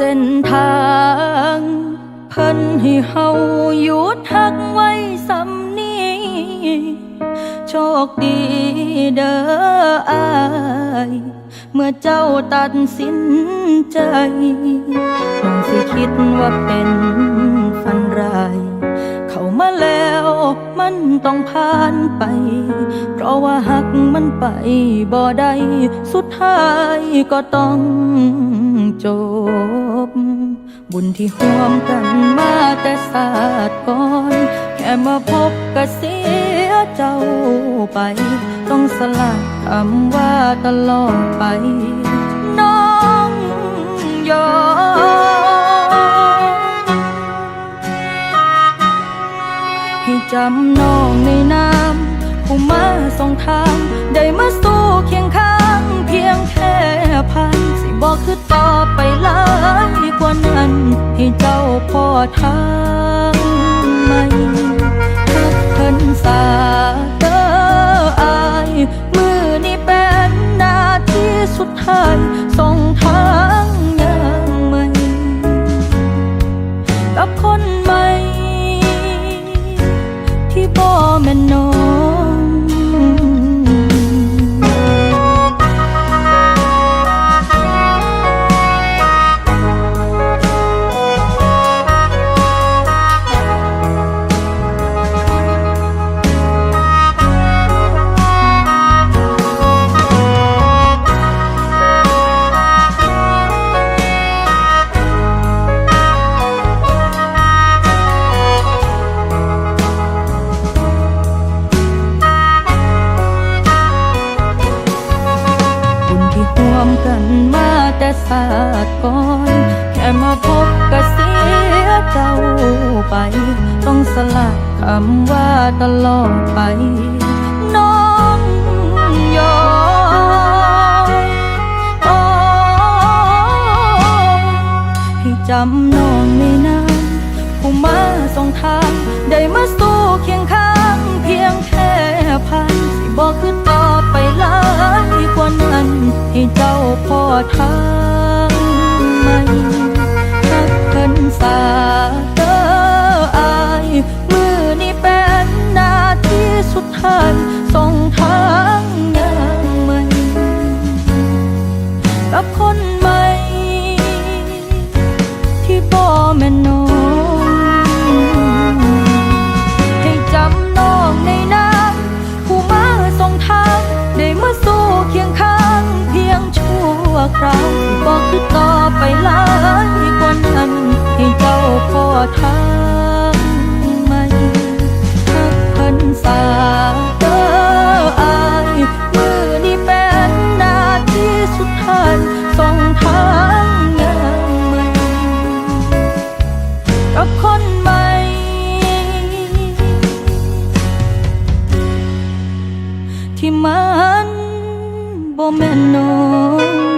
ส้นทางเพิ่นให้เฮาหยุดทักไว้สำนี้โชคดีเด้ออาย เมื่อเจ้าตัดสินใจน้องสิคิดว่าเป็นฝันร้าย เข้ามาแล้วมันต้องผ่านไป เพราะว่าหักมันไปบ่ได้ สุดท้ายก็ต้องจบ บุญที่ห่วมกันมาแต่ศาสตร์ก่อน แค่มาพบก็เสียเจ้าไป ต้องสละคำว่าตลอดไป น้องยอมให้จำน้องในน้ำผู้มาส่งทางได้มาสู้เคียงข้าง เพียงแค่พันสิบอกคือต่อไปหลย ทาง มกันมาแต่ศาสตร์ก่อน แค่มาพบก็เสียเจ้าไป ต้องสละคำว่าตลอดไป น้องยอมอให้จำ พอทางไหม ทางไม่ทักพันสาเด้ออายมือนี่เป็นนาทีสุดท้ายส่องทางงานใหม่กับคนใหม่ที่มันบ่แม่นน้อง